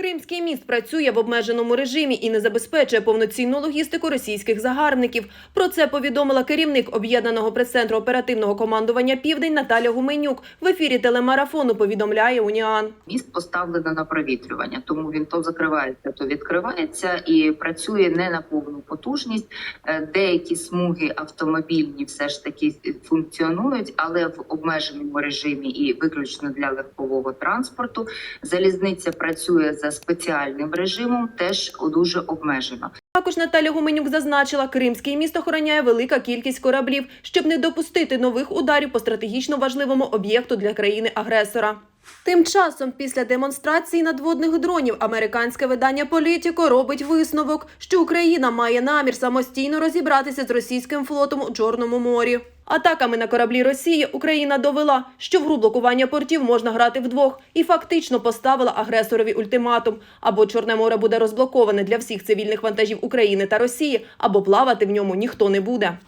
Кримський міст працює в обмеженому режимі і не забезпечує повноцінну логістику російських загарбників. Про це повідомила керівник об'єднаного прес-центру оперативного командування Південь Наталя Гуменюк. В ефірі телемарафону повідомляє Уніан. Міст поставлено на провітрювання, тому він то закривається, то відкривається і працює не на повну потужність. Е, Деякі смуги автомобільні все ж таки функціонують, але в обмеженому режимі і виключно для легкового транспорту. Залізниця працює за спеціальним режимом, теж дуже обмежено. Також Наталя Гуменюк зазначила, Кримський місто охороняє велика кількість кораблів, щоб не допустити нових ударів по стратегічно важливому об'єкту для країни-агресора. Тим часом, після демонстрації надводних дронів, американське видання Політіко робить висновок, що Україна має намір самостійно розібратися з російським флотом у Чорному морі. Атаками на кораблі Росії Україна довела, що в гру блокування портів можна грати вдвох, і фактично поставила агресорові ультиматум: або Чорне море буде розблоковане для всіх цивільних вантажів України та Росії, або плавати в ньому ніхто не буде.